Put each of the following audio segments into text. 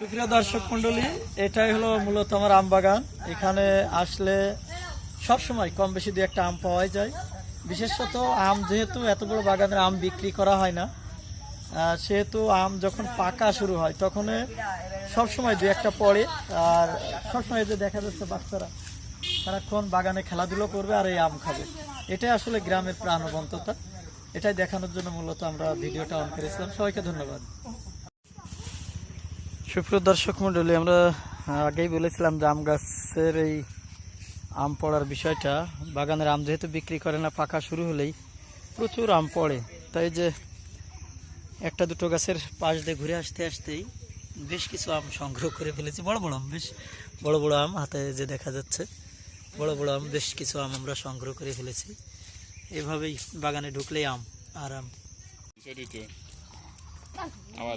সুপ্রিয় দর্শক মন্ডলী এটাই হলো মূলত আমার আম বাগান। এখানে আসলে সব সময় কম বেশি দু একটা আম পাওয়াই যায়। বিশেষত আম যেহেতু এত বড় বাগানের আম বিক্রি করা হয় না সেহেতু আম যখন পাকা শুরু হয়, তখন সব সময় দু একটা পড়ে। আর সবসময় যে দেখা যাচ্ছে বাচ্চারা সারাক্ষণ বাগানে খেলাধুলো করবে আর এই আম খাবে। এটাই আসলে গ্রামের প্রাণবন্ততা। এটাই দেখানোর জন্য মূলত আমরা ভিডিওটা অন করেছিলাম। সবাইকে ধন্যবাদ। সুপ্রিয় দর্শক মন্ডলী আমরা আগেই বলেছিলাম যে আম গাছের এই আম পড়ার বিষয়টা। বাগানের আম যেহেতু বিক্রি করে না পাকা শুরু হলেই প্রচুর আম পড়ে। তাই যে একটা দুটো গাছের পাশ দিয়ে ঘুরে আসতে আসতেই বেশ কিছু আম সংগ্রহ করে ফেলেছি। বড় বড় আম বেশ বড় বড় আম হাতে যে দেখা যাচ্ছে বড় বড় আম বেশ কিছু আম আমরা সংগ্রহ করে ফেলেছি। এভাবেই বাগানে ঢুকলেই আম আর আম। আবার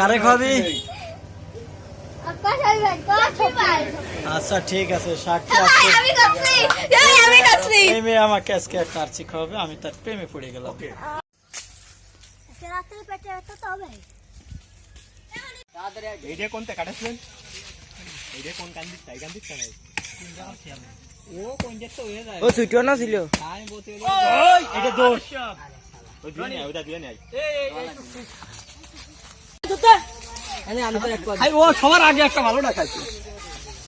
কারে খাবি? আচ্ছা ঠিক আছে এই মেয়ে আমাকে আজকে একটা আর্চি খাওয়াবে? আমি তার প্রেমে পড়ে গেলাম। এইটা কোনটা কাটাছিলেন এইটা কোন কান দিক তাই কান দিক নাই ও ছুটিও না ছিল? এটা দোষ। ওই দিয়ে নাই ওটা দিয়ে নাই আমি তো এক ও সবার আগে একটা ভালো না খাইছে